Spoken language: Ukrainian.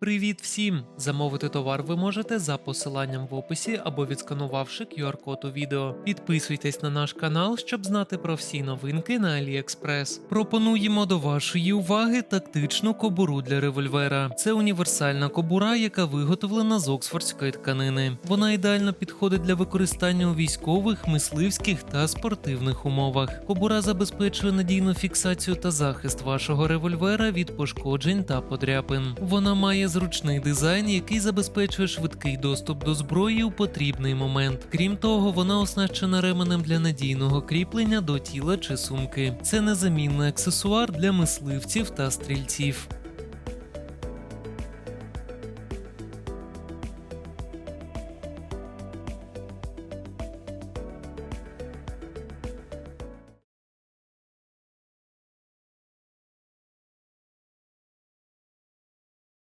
Привіт всім! Замовити товар ви можете за посиланням в описі або відсканувавши QR-код у відео. Підписуйтесь на наш канал, щоб знати про всі новинки на AliExpress. Пропонуємо до вашої уваги тактичну кобуру для револьвера. Це універсальна кобура, яка виготовлена з оксфордської тканини. Вона ідеально підходить для використання у військових, мисливських та спортивних умовах. Кобура забезпечує надійну фіксацію та захист вашого револьвера від пошкоджень та подряпин. Вона має зручний дизайн, який забезпечує швидкий доступ до зброї у потрібний момент. Крім того, вона оснащена ременем для надійного кріплення до тіла чи сумки. Це незамінний аксесуар для мисливців та стрільців.